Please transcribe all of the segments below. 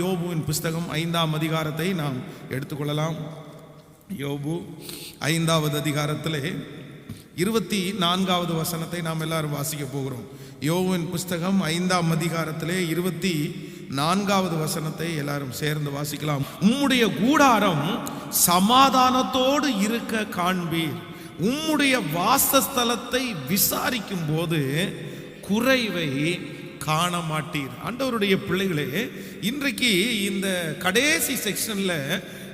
யோபுவின் புஸ்தகம் ஐந்தாம் அதிகாரத்தை நாம் எடுத்துக்கொள்ளலாம். யோபு ஐந்தாவது அதிகாரத்திலே இருபத்தி நான்காவது வசனத்தை நாம் எல்லாரும் வாசிக்க போகிறோம். யோபுவின் புஸ்தகம் ஐந்தாம் அதிகாரத்திலே இருபத்தி நான்காவது வசனத்தை எல்லாரும் சேர்ந்து வாசிக்கலாம். உம்முடைய கூடாரம் சமாதானத்தோடு இருக்க காண்பீர். உம்முடைய வாசஸ்தலத்தை விசாரிக்கும் போது குறைவை காண மாட்டீர் ஆண்டவருடைய பிள்ளைகளே இன்றைக்கு இந்த கடைசி செக்ஷன்ல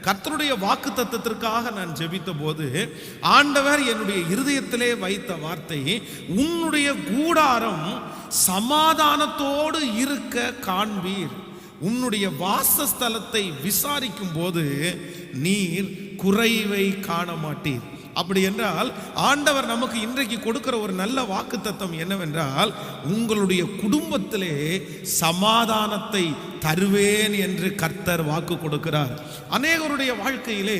கர்த்தருடைய வாக்கு தத்துவத்திற்காக நான் ஜெபித்த போது ஆண்டவர் என்னுடைய இருதயத்திலே வைத்த வார்த்தை உன்னுடைய கூடாரம் சமாதானத்தோடு இருக்க காண்பீர். உன்னுடைய வாசஸ்தலத்தை விசாரிக்கும் போது நீர் குறைவை காண மாட்டீர் அப்படி என்றால் ஆண்டவர் நமக்கு இன்றைக்கு கொடுக்கிற ஒரு நல்ல வாக்கு தத்துவம் என்னவென்றால் உங்களுடைய குடும்பத்திலே சமாதானத்தை தருவேன் என்று கர்த்தர் வாக்கு கொடுக்கிறார். அநேகருடைய வாழ்க்கையிலே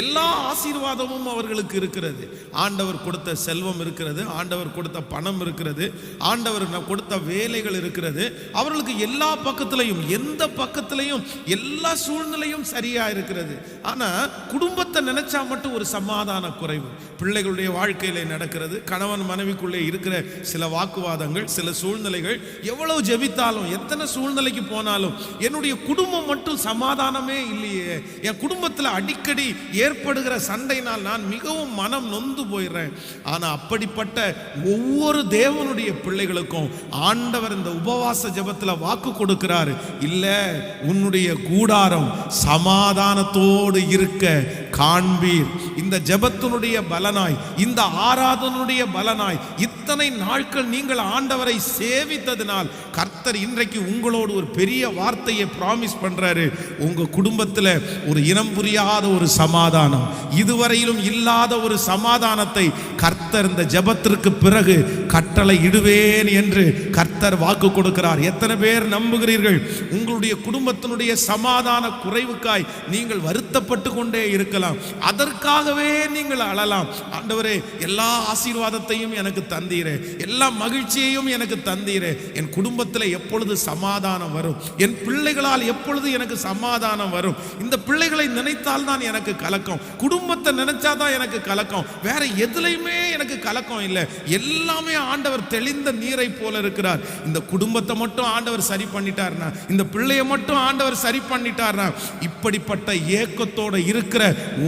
எல்லா ஆசீர்வாதமும் அவர்களுக்கு இருக்கிறது. ஆண்டவர் கொடுத்த செல்வம் இருக்கிறது ஆண்டவர் கொடுத்த பணம் இருக்கிறது ஆண்டவர் கொடுத்த வேலைகள் இருக்கிறது. அவர்களுக்கு எல்லா பக்கத்திலையும் எந்த பக்கத்திலையும் எல்லா சூழ்நிலையும் சரியா இருக்கிறது. ஆனா குடும்பத்தை நினைச்சா மட்டும் ஒரு சமாதான குறைவு. பிள்ளைகளுடைய வாழ்க்கையிலே நடக்கிறது கணவன் மனைவிக்குள்ளே இருக்கிற சில வாக்குவாதங்கள் சில சூழ்நிலைகள் எவ்வளவு ஜெபித்தாலும் எத்தனை சூழ்நிலைக்கு போனாலும் என்னுடைய குடும்பம் மட்டும் சமாதானமே இல்லையே. என் குடும்பத்தில் அடிக்கடி ஏற்படுகிற சண்டைனால் நான் மிகவும் மனம் நொந்து போயிடுறேன். ஆனா அப்படிப்பட்ட ஒவ்வொரு தேவனுடைய பிள்ளைகளுக்கும் ஆண்டவர் இந்த உபவாச ஜபத்தில் வாக்கு கொடுக்கிறார். இல்லை உன்னுடைய கூடாரம் சமாதானத்தோடு இருக்க. காண்பீர். இந்த ஜபத்தினுடைய பலனாய் இந்த ஆராதனுடைய பலனாய் இத்தனை நாட்கள் நீங்கள் ஆண்டவரை சேவித்ததினால் கர்த்தர் இன்றைக்கு உங்களோடு ஒரு பெரிய வார்த்தையை ப்ராமிஸ் பண்றாரு. உங்க குடும்பத்தில் ஒரு இனம் புரியாத ஒரு சமாதானம் இதுவரையிலும் இல்லாத ஒரு சமாதானத்தை கர்த்தர் இந்த ஜெபத்திற்கு பிறகு கட்டளை இடுவேன் என்று கர்த்தர் வாக்கு கொடுக்கிறார். எத்தனை பேர் நம்புகிறீர்கள்? உங்களுடைய குடும்பத்தினுடைய சமாதான குறைவுக்காய் நீங்கள் வருத்தப்பட்டு கொண்டே இருக்கலாம். அதற்காகவே நீங்கள் அழலாம். ஆண்டவரே எல்லா ஆசீர்வாதத்தையும் எனக்கு தந்தீரே. எல்லா மகிழ்ச்சியையும் எனக்கு தந்தீரே. என் குடும்பத்தில் எப்பொழுது சமாதானம் வரும்? என் பிள்ளைகளால் எப்பொழுது எனக்கு சமாதானம் வரும்? இந்த பிள்ளைகளை நினைத்தால் தான் எனக்கு கலக்கம். குடும்பத்தை நினைச்சாதான் எனக்கு கலக்கம். வேற எதுலையுமே எனக்கு கலக்கம் இல்லை. எல்லாமே ஆண்டவர் தெளிந்த நீரை போல இருக்கிறார். இந்த குடும்பத்தை மட்டும் ஆண்டவர் சரி பண்ணிட்டார்னா? இந்த பிள்ளையை மட்டும் ஆண்டவர் சரி பண்ணிட்டார்னா? இப்படிப்பட்ட ஏக்கத்தோட இருக்கிற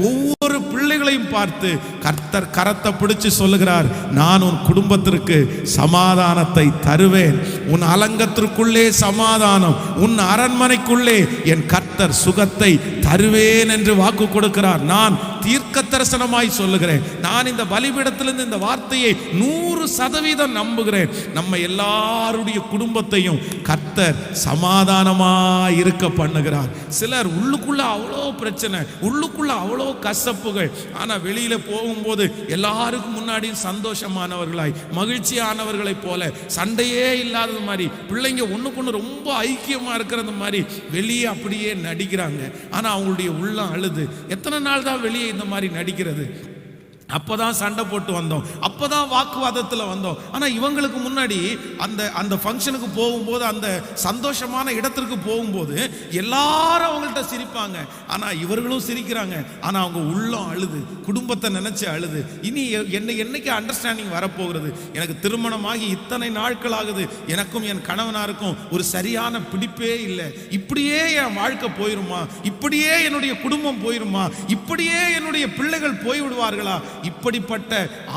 ஒவ்வொரு பிள்ளைகளையும் பார்த்து கர்த்தர் கரத்தை பிடிச்சு சொல்லுகிறார் நான் உன் குடும்பத்திற்கு சமாதானத்தை தருவேன். உன் அலங்கத்திற்குள்ளே சமாதானம் உன் அரண்மனைக்குள்ளே என் கர்த்தர் சுகத்தை தருவேன் என்று வாக்கு கொடுக்கிறார். நான் தீர்க்க தரிசனமாய் சொல்லுகிறேன். நான் இந்த பலிபீடத்திலிருந்து இந்த வார்த்தையை நூறு சதவீதம் நம்புகிறேன். நம்ம எல்லாருடைய குடும்பத்தையும் கர்த்தர் சமாதானமாக இருக்க பண்ணுகிறார். சிலர் உள்ளுக்குள்ள அவ்வளோ பிரச்சனை உள்ளுக்குள்ள அவ்வளோ கசப்புகள். ஆனால் வெளியில் போகும்போது எல்லாருக்கும் முன்னாடி சந்தோஷமானவர்களாய் மகிழ்ச்சியானவர்களைப் போல சண்டையே இல்லாதது மாதிரி பிள்ளைங்க ஒன்றுக்கு ஒன்று ரொம்ப ஐக்கியமாக இருக்கிறது மாதிரி வெளியே அப்படியே நடிக்கிறாங்க. ஆனால் அவங்களுடைய உள்ளம் அழுது. எத்தனை நாள் தான் வெளியே இந்த மாதிரி நடி அடிக்கிறது. அப்போதான் சண்டை போட்டு வந்தோம். அப்போதான் வாக்குவாதத்தில் வந்தோம். ஆனால் இவங்களுக்கு முன்னாடி அந்த அந்த ஃபங்க்ஷனுக்கு போகும்போது அந்த சந்தோஷமான இடத்திற்கு போகும்போது எல்லாரும் அவங்கள்ட்ட சிரிப்பாங்க. ஆனால் இவர்களும் சிரிக்கிறாங்க. ஆனால் அவங்க உள்ளம் அழுது. குடும்பத்தை நினச்சி அழுது. இனி என்னை என்ன என்னைக்கு அண்டர்ஸ்டாண்டிங் வரப்போகிறது? எனக்கு திருமணமாகி இத்தனை நாட்கள் ஆகுது. எனக்கும் என் கணவனாருக்கும் ஒரு சரியான பிடிப்பே இல்லை. இப்படியே என் வாழ்க்கை போயிருமா? இப்படியே என்னுடைய குடும்பம் போயிருமா? இப்படியே என்னுடைய பிள்ளைகள் போய்விடுவார்களா? இப்படிப்பட்ட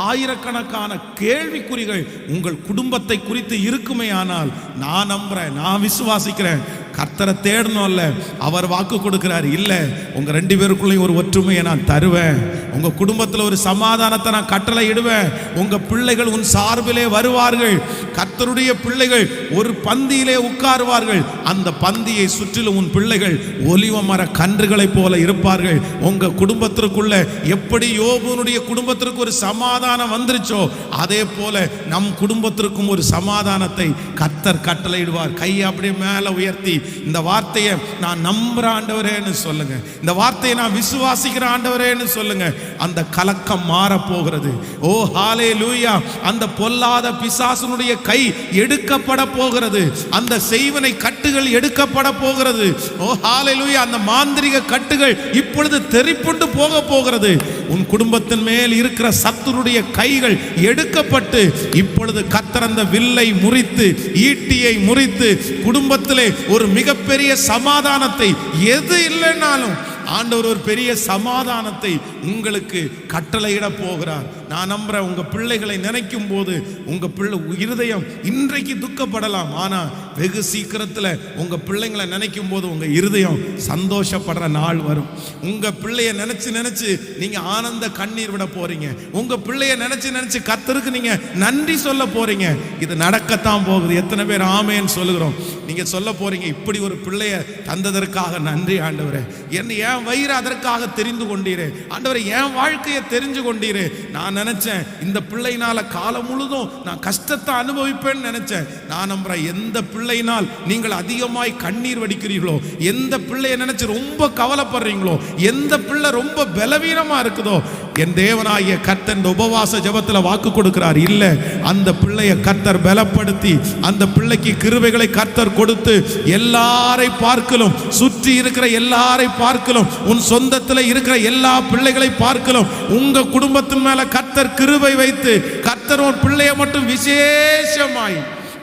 ஆயிரக்கணக்கான கேள்விக்குறிகள் உங்கள் குடும்பத்தை குறித்து இருக்குமே ஆனால் நான் நம்புறேன் நான் விசுவாசிக்கிறேன். கர்த்தரை தேடணும்ல அவர் வாக்கு கொடுக்குறாரு இல்லை உங்கள் ரெண்டு பேருக்குள்ளேயும் ஒரு ஒற்றுமையை நான் தருவேன். உங்கள் குடும்பத்தில் ஒரு சமாதானத்தை நான் கட்டளை இடுவேன் உங்கள் பிள்ளைகள் உன் சார்பிலே வருவார்கள். கர்த்தருடைய பிள்ளைகள் ஒரு பந்தியிலே உட்காருவார்கள். அந்த பந்தியை சுற்றிலும் உன் பிள்ளைகள் ஒலிவ மர கன்றுகளைப் போல இருப்பார்கள். உங்கள் குடும்பத்திற்குள்ள எப்படி யோபுனுடைய குடும்பத்திற்கு ஒரு சமாதானம் வந்துருச்சோ அதே போல நம் குடும்பத்திற்கும் ஒரு சமாதானத்தை கத்தர் கட்டளையிடுவார். கையை அப்படியே மேலே உயர்த்தி இந்த வார்த்தையை நான் நம்புற ஆண்டவரேன்னு சொல்லுங்க. இந்த வார்த்தையை நான் விசுவாசிக்கிற ஆண்டவரேன்னு சொல்லுங்க. அந்த கலக்கம் மாற போகிறது ஓ ஹாலே லூயா அந்த பொல்லாத பிசாசனுடைய கை எடுக்கப்பட போகிறது. அந்த செய்வனை கட்டுகள் எடுக்கப்பட போகிறது. ஓ ஹாலே லூயா அந்த மாந்திரிக கட்டுகள் இப்பொழுது தெரிப்புண்டு போக போகிறது. உன் குடும்பத்தின் மேல் இருக்கிற சத்துருடைய கைகள் எடுக்கப்பட்டு இப்பொழுது கத்தர் வில்லை முறித்து ஈட்டியை முறித்து குடும்ப குடும்பத்திலே ஒரு மிகப்பெரிய சமாதானத்தை எது இல்லைன்னாலும் ஆண்டவர் ஒரு பெரிய சமாதானத்தை உங்களுக்கு கட்டளையிட போகிறார். நான் நம்புகிறேன் உங்க பிள்ளைகளை நினைக்கும் போது உங்க பிள்ளை இருதயம் இன்றைக்கு துக்கப்படலாம். ஆனா வெகு சீக்கிரத்துல உங்க பிள்ளைங்களை நினைக்கும் போது உங்க இருதயம் சந்தோஷப்படுற நாள் வரும். உங்க பிள்ளைய நினைச்சு நினைச்சு நீங்க ஆனந்த கண்ணீர் விட போறீங்க. உங்க பிள்ளைய நினைச்சு நினைச்சு கத்தருக்கு நீங்க நன்றி சொல்ல போறீங்க. இது நடக்கத்தான் போகுது. எத்தனை பேர் ஆமேன்னு சொல்லுகிறோம். நீங்க சொல்ல போறீங்க இப்படி ஒரு பிள்ளைய தந்ததற்காக நன்றி ஆண்டவரே. என்ன என் வயிறு அதற்காக தெரிந்து கொண்டீரே? ஆண்டவரே என் வாழ்க்கையை தெரிஞ்சு கொண்டீரே? நான் நினைச்சேன். இந்த பிள்ளைனால காலம் முழுதும் நான் கஷ்டத்தை அனுபவிப்பேன்னு நினைச்சேன். நான் நம்புறேன் எந்த பிள்ளையினால் நீங்கள் அதிகமாய் கண்ணீர் வடிக்கிறீர்களோ எந்த பிள்ளையை நினைச்சு ரொம்ப கவலைப்படுறீங்களோ எந்த பிள்ளை ரொம்ப பலவீனமா இருக்குதோ என் தேவனாகிய கர்த்தர் இந்த உபவாச ஜபத்தில் வாக்கு கொடுக்கிறார். இல்லை அந்த பிள்ளைய கர்த்தர் பலப்படுத்தி அந்த பிள்ளைக்கு கிருவைகளை கர்த்தர் கொடுத்து எல்லாரை பார்க்கலும் சுற்றி இருக்கிற எல்லாரை பார்க்கலும் உன் சொந்தத்தில் இருக்கிற எல்லா பிள்ளைகளை பார்க்கலும் உங்க குடும்பத்தின் மேல கர்த்தர் கிருவை வைத்து கர்த்தர் உன் பிள்ளைய மட்டும் விசேஷமாய்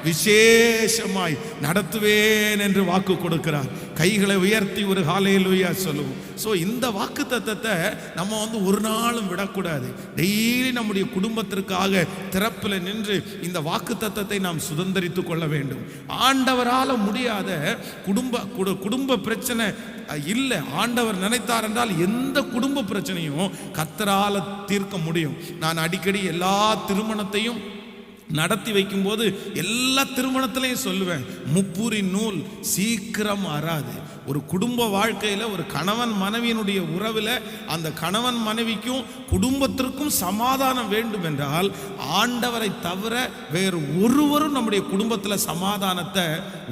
விசேஷமாய் நடத்துவேன் என்று வாக்கு கொடுக்கிறார். கைகளை உயர்த்தி ஒரு ஹாலையிலுயா சொல்லுவோம். ஸோ இந்த வாக்கு தத்தத்தை நம்ம வந்து ஒரு நாளும் விடக்கூடாது. டெய்லி நம்முடைய குடும்பத்திற்காக திறப்பில் நின்று இந்த வாக்கு தத்தத்தை நாம் சுதந்திரித்து கொள்ள வேண்டும். ஆண்டவரால் முடியாத குடும்ப குடும்ப பிரச்சனை இல்லை. ஆண்டவர் நினைத்தார் என்றால் எந்த குடும்ப பிரச்சனையும் கத்தரால் தீர்க்க முடியும். நான் அடிக்கடி எல்லா திருமணத்தையும் நடத்தி வைக்கும்போது எல்லா திருமணத்திலையும் சொல்லுவேன் முப்புரி நூல் சீக்கிரம் அறாது. ஒரு குடும்ப வாழ்க்கையில் ஒரு கணவன் மனைவியினுடைய உறவில் அந்த கணவன் மனைவிக்கும் குடும்பத்திற்கும் சமாதானம் வேண்டும் என்றால் ஆண்டவரை தவிர வேறு ஒருவரும் நம்முடைய குடும்பத்தில் சமாதானத்தை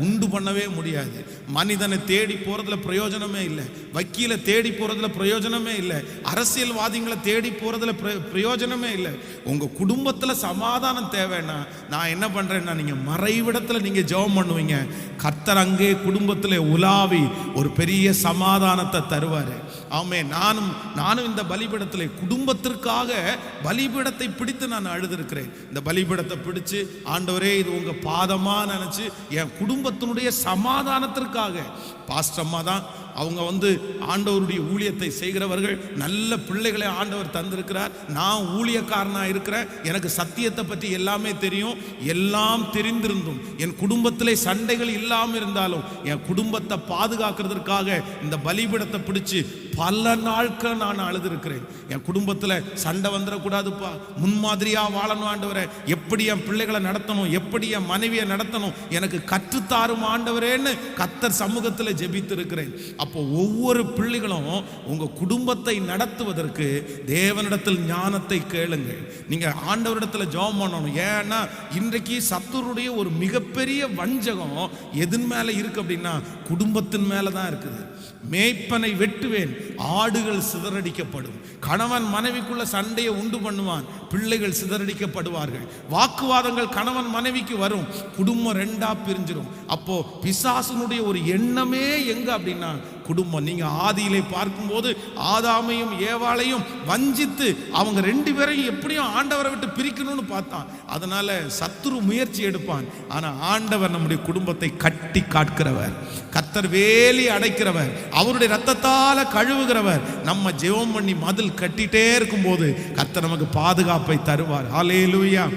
உண்டு பண்ணவே முடியாது. மனிதனை தேடி போகிறதுல பிரயோஜனமே இல்லை. வக்கீலை தேடி போகிறதுல பிரயோஜனமே இல்லை. அரசியல்வாதிகளை தேடி போகிறதுல பிரயோஜனமே இல்லை. உங்கள் குடும்பத்தில் சமாதானம் தேவைன்னா நான் என்ன பண்ணுறேன்னா நீங்கள் மறைவிடத்தில் நீங்கள் ஜெபம் பண்ணுவீங்க. கர்த்தர் அங்கே குடும்பத்தில் உலாவி ஒரு பெரிய சமாதானத்தை தருவார். ஆமே நானும் நானும் இந்த பலிபீடத்தில் குடும்பத்திற்காக பலிபீடத்தை பிடித்து நான் அழுதுருக்கிறேன். இந்த பலிபீடத்தை பிடிச்சு ஆண்டவரே இது உங்க பாதமாக நினைச்சு என் குடும்பத்தினுடைய சமாதானத்திற்காக. பாஸ்டம்மா தான் அவங்க வந்து ஆண்டவருடைய ஊழியத்தை செய்கிறவர்கள் நல்ல பிள்ளைகளை ஆண்டவர் தந்திருக்கிறார். நான் ஊழியக்காரனாக இருக்கிறேன் எனக்கு சத்தியத்தை பற்றி எல்லாமே தெரியும். எல்லாம் தெரிந்திருந்தும் என் குடும்பத்தில் சண்டைகள் இல்லாமல் இருந்தாலும் என் குடும்பத்தை பாதுகாக்கிறதுக்காக இந்த பலிபீடத்தை பிடிச்சு பல நாட்கள் நான் அழுதுருக்கிறேன். என் குடும்பத்தில் சண்டை வந்துடக்கூடாதுப்பா. முன்மாதிரியாக வாழணும் ஆண்டவரை. எப்படி என் பிள்ளைகளை நடத்தணும்? எப்படி என் மனைவியை நடத்தணும்? எனக்கு கற்றுத்தாரும் ஆண்டவரேன்னு கத்தர் சமூகத்தில் ஜெபித்து இருக்கிறேன் அப்போ ஒவ்வொரு பிள்ளைகளும் உங்கள் குடும்பத்தை நடத்துவதற்கு தேவனிடத்தில் ஞானத்தை கேளுங்கள். நீங்கள் ஆண்டவரிடத்தில் ஜெபம் பண்ணணும். ஏன்னா இன்றைக்கு சத்துருடைய ஒரு மிகப்பெரிய வஞ்சகம் எதன் மேலே இருக்குது அப்படின்னா குடும்பத்தின் மேலே தான் இருக்குது. மேய்ப்பனை வெட்டுவேன் ஆடுகள் சிதறடிக்கப்படும். கணவன் மனைவிக்குள்ள சண்டையை உண்டு பண்ணுவான் பிள்ளைகள் சிதறடிக்கப்படுவார்கள். வாக்குவாதங்கள் கணவன் மனைவிக்கு வரும் குடும்பம் ரெண்டா பிரிஞ்சிடும் அப்போ பிசாசனுடைய ஒரு எண்ணமே எங்க அப்படின்னா குடும்பம். நீங்க ஆதியிலே பார்க்கும்போது ஆதாமையும் ஏவாளையும் வஞ்சித்து அவங்க ரெண்டு பேரையும் எப்படியும் ஆண்டவரை விட்டு பிரிக்கணும்னு பார்த்தான். அதனால சத்துரு முயற்சி எடுப்பான். ஆனா ஆண்டவர் நம்முடைய குடும்பத்தை கட்டி காட்கிறவர் கத்தர் வேலி அடைக்கிறவர். அவருடைய ரத்தத்தால கழுவுகிறவர். நம்ம ஜெபம் பண்ணி மதில் கட்டிட்டே இருக்கும்போது கத்தர் நமக்கு பாதுகாப்பை தருவார். ஹalleluya